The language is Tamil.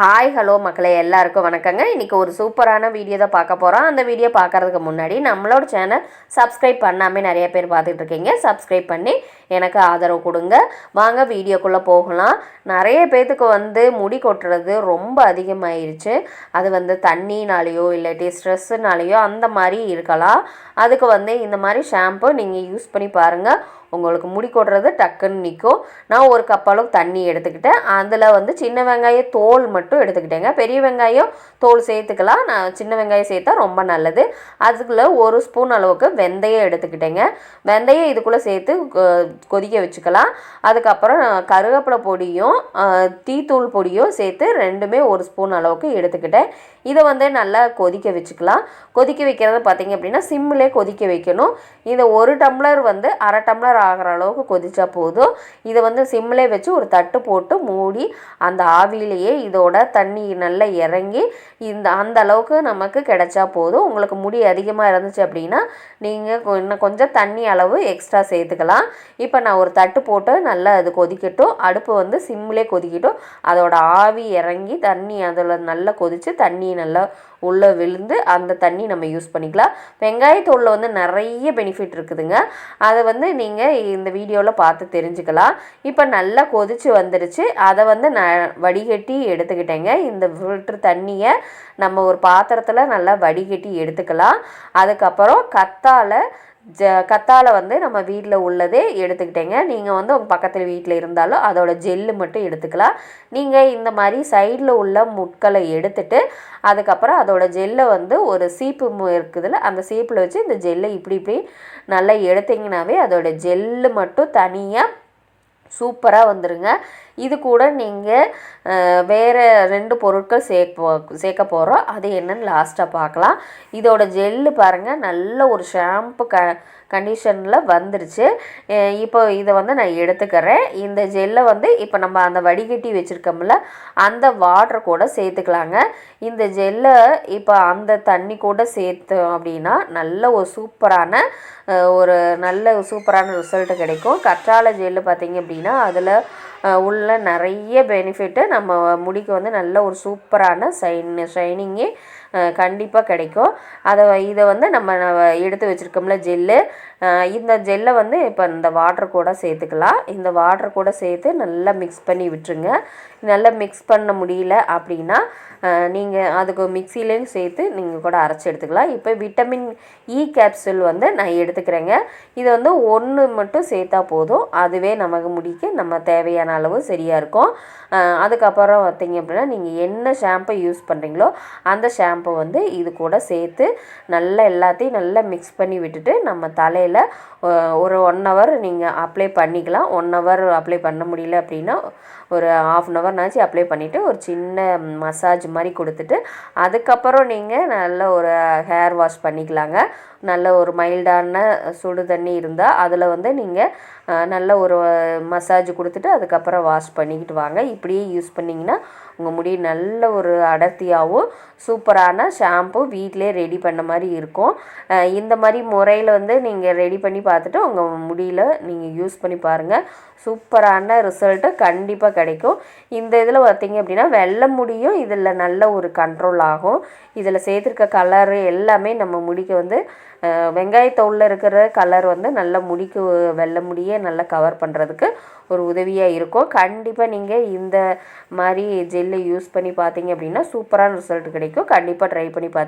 ஹாய் ஹலோ மக்களே எல்லாருக்கும் வணக்கங்க. இன்றைக்கி ஒரு சூப்பரான வீடியோ தான் பார்க்க போகிறோம் அந்த வீடியோ பார்க்குறதுக்கு முன்னாடி நம்மளோட சேனல் சப்ஸ்கிரைப் பண்ணாமல் நிறைய பேர் பார்த்துட்டு இருக்கீங்க. சப்ஸ்கிரைப் பண்ணி எனக்கு ஆதரவு கொடுங்க. வாங்க வீடியோக்குள்ளே போகலாம். நிறைய பேர்த்துக்கு வந்து முடி கொட்டுறது ரொம்ப அதிகமாயிருச்சு. அது வந்து தண்ணினாலேயோ இல்லாட்டி ஸ்ட்ரெஸ்ஸுனாலேயோ அந்த மாதிரி இருக்கலாம். அதுக்கு வந்து இந்த மாதிரி ஷாம்பு நீங்கள் யூஸ் பண்ணி பாருங்கள் உங்களுக்கு முடி கொடுறது டக்குன்னு நிற்கும் நான் ஒரு கப் தண்ணி எடுத்துக்கிட்டேன். அதில் வந்து சின்ன வெங்காய தோல் மட்டும் எடுத்துக்கிட்டேங்க. பெரிய வெங்காயம் தோல் சேர்த்துக்கலாம். நான் சின்ன வெங்காயம் சேர்த்தா ரொம்ப நல்லது. அதுக்குள்ளே ஒரு ஸ்பூன் அளவுக்கு வெந்தயம் எடுத்துக்கிட்டேங்க. வெந்தயம் இதுக்குள்ளே சேர்த்து கொதிக்க வச்சுக்கலாம். அதுக்கப்புறம் கருவேப்பிலை பொடியும் தீத்தூள் பொடியும் சேர்த்து ரெண்டுமே ஒரு ஸ்பூன் அளவுக்கு எடுத்துக்கிட்டேன். இதை வந்து நல்லா கொதிக்க வச்சுக்கலாம். கொதிக்க வைக்கிறது பார்த்திங்க அப்படின்னா சிம்மிலே கொதிக்க வைக்கணும். இதை ஒரு டம்ளர் வந்து அரை டம்ளர் ஆகிற அளவுக்கு கொதிச்சா போதும். இதை வந்து சிம்மிலே வச்சு ஒரு தட்டு போட்டு மூடி அந்த ஆவியிலேயே இதோட தண்ணி நல்லா இறங்கி இந்த அந்த அளவுக்கு நமக்கு கிடைச்சா போதும். உங்களுக்கு முடி அதிகமாக இருந்துச்சு அப்படின்னா நீங்கள் இன்னும் கொஞ்சம் தண்ணி அளவு எக்ஸ்ட்ரா சேர்த்துக்கலாம். இப்போ நான் ஒரு தட்டு போட்டு நல்லா அது கொதிக்கட்டும். அடுப்பு வந்து சிம்மிலே கொதிக்கட்டும். அதோட ஆவி இறங்கி தண்ணி அதில் நல்லா கொதித்து தண்ணி நல்லா உள்ளே விழுந்து அந்த தண்ணி நம்ம யூஸ் பண்ணிக்கலாம். வெங்காயத்தூளில் வந்து நிறைய பெனிஃபிட் இருக்குதுங்க. அதை வந்து நீங்கள் இந்த வீடியோவில் பார்த்து தெரிஞ்சுக்கலாம். இப்போ நல்லா கொதித்து வந்துருச்சு. அதை வந்து நான் வடிகட்டி எடுத்துக்கிட்டேங்க. இந்த ஃபில்ட்ரு தண்ணியை நம்ம ஒரு பாத்திரத்தில் நல்லா வடிகட்டி எடுத்துக்கலாம். அதுக்கப்புறம் கத்தால் ஜ கத்தாழை வந்து நம்ம வீட்டில் உள்ளதே எடுத்துக்கிட்டேங்க. நீங்கள் வந்து உங்கள் பக்கத்தில் வீட்டில் இருந்தாலும் அதோட ஜெல்லு மட்டும் எடுத்துக்கலாம். நீங்கள் இந்த மாதிரி சைடில் உள்ள முட்களை எடுத்துட்டு அதுக்கப்புறம் அதோட ஜெல்லை வந்து ஒரு சீப்பு இருக்குதுல்ல அந்த சீப்பில் வச்சு இந்த ஜெல்லை இப்படி இப்படி நல்லா எடுத்திங்கனாவே அதோட ஜெல்லு மட்டும் தனியாக சூப்பராக வந்துடுங்க இது கூட நீங்கள் வேறு ரெண்டு பொருட்கள் சேர்ப்போ சேர்க்க போகிறோம் அது என்னன்னு லாஸ்ட்டாக பார்க்கலாம். இதோட ஜெல்லு பாருங்கள் நல்ல ஒரு ஷாம்பு க கண்டிஷனில் வந்துருச்சு. இப்போ இதை வந்து நான் எடுத்துக்கிறேன். இந்த ஜெல்லை வந்து இப்போ நம்ம அந்த வடிகட்டி வச்சுருக்கோம்ல அந்த வாட்டர் கூட சேர்த்துக்கலாங்க. இந்த ஜெல்லை இப்போ அந்த தண்ணி கூட சேர்த்தோம் அப்படின்னா நல்ல ஒரு சூப்பரான ஒரு நல்ல சூப்பரான ரிசல்ட்டு கிடைக்கும். கற்றாழை ஜெல்லு பார்த்திங்க அப்படின்னா அதில் உள்ள நிறைய பெனிஃபிட்டு நம்ம முடிக்கு வந்து நல்ல ஒரு சூப்பரான ஷைன் ஷைனிங்கே கண்டிப்பாக கிடைக்கும். அதை இதை வந்து நம்ம எடுத்து வச்சுருக்கோம்ல ஜெல்லு இந்த ஜெல்லை வந்து இப்போ இந்த வாட்டர் கூட சேர்த்துக்கலாம். இந்த வாட்டர் கூட சேர்த்து நல்லா மிக்ஸ் பண்ணி விட்டுருங்க. நல்லா மிக்ஸ் பண்ண முடியல அப்படின்னா நீங்கள் அதுக்கு மிக்சிலையும் சேர்த்து நீங்கள் கூட அரைச்சி எடுத்துக்கலாம். இப்போ விட்டமின் இ கேப்சூல் வந்து நான் எடுத்துக்கிறேங்க. இது வந்து ஒன்று மட்டும் சேர்த்தா போதும். அதுவே நமக்கு முடிக்க நம்ம தேவையான அளவு சரியாக இருக்கும். அதுக்கப்புறம் பார்த்திங்க அப்படின்னா நீங்கள் என்ன ஷாம்பை யூஸ் பண்ணுறீங்களோ அந்த ஷாம்பை வந்து இது கூட சேர்த்து நல்லா எல்லாத்தையும் நல்லா மிக்ஸ் பண்ணி விட்டுட்டு நம்ம தலையில் ஒரு ஒன் ஹவர் நீங்கள் அப்ளை பண்ணிக்கலாம். ஒன் ஹவர் அப்ளை பண்ண முடியல அப்படின்னா ஒரு ஆஃப் அன் ஹவர்னாச்சும் அப்ளை பண்ணிவிட்டு ஒரு சின்ன மசாஜ் மாதிரி கொடுத்துட்டு அதுக்கப்புறம் நீங்கள் நல்ல ஒரு ஹேர் வாஷ் பண்ணிக்கலாங்க. நல்ல ஒரு மைல்டான சுடு தண்ணி இருந்தால் அதில் வந்து நீங்கள் நல்ல ஒரு மசாஜ் கொடுத்துட்டு அதுக்கப்புறம் வாஷ் பண்ணிக்கிட்டு வாங்க. இப்படியே யூஸ் பண்ணிங்கன்னா உங்கள் முடி நல்ல ஒரு அடர்த்தியாகவும் சூப்பரான ஷாம்பு வீட்டிலே ரெடி பண்ண மாதிரி இருக்கும். இந்த மாதிரி முறையில் வந்து நீங்கள் ரெடி பண்ணி பார்த்துட்டு உங்கள் முடியில் நீங்கள் யூஸ் பண்ணி பாருங்கள் சூப்பரான ரிசல்ட்டு கண்டிப்பாக கிடைக்கும். இந்த இதில் பார்த்திங்க அப்படின்னா வெள்ளை முடியும். இதில் நல்ல ஒரு கண்ட்ரோல் ஆகும். இதில் சேர்த்துருக்க கலரு எல்லாமே நம்ம முடிக்க வந்து வெங்காயத்தோளில் இருக்கிற கலர் வந்து நல்ல முடிக்கு வெள்ளை முடியை நல்லா கவர் பண்ணுறதுக்கு ஒரு உதவியாக இருக்கும். கண்டிப்பாக நீங்கள் இந்த மாதிரி ஜெல்லை யூஸ் பண்ணி பார்த்தீங்க அப்படின்னா சூப்பரான ரிசல்ட் கிடைக்கும். கண்டிப்பாக ட்ரை பண்ணி பார்த்து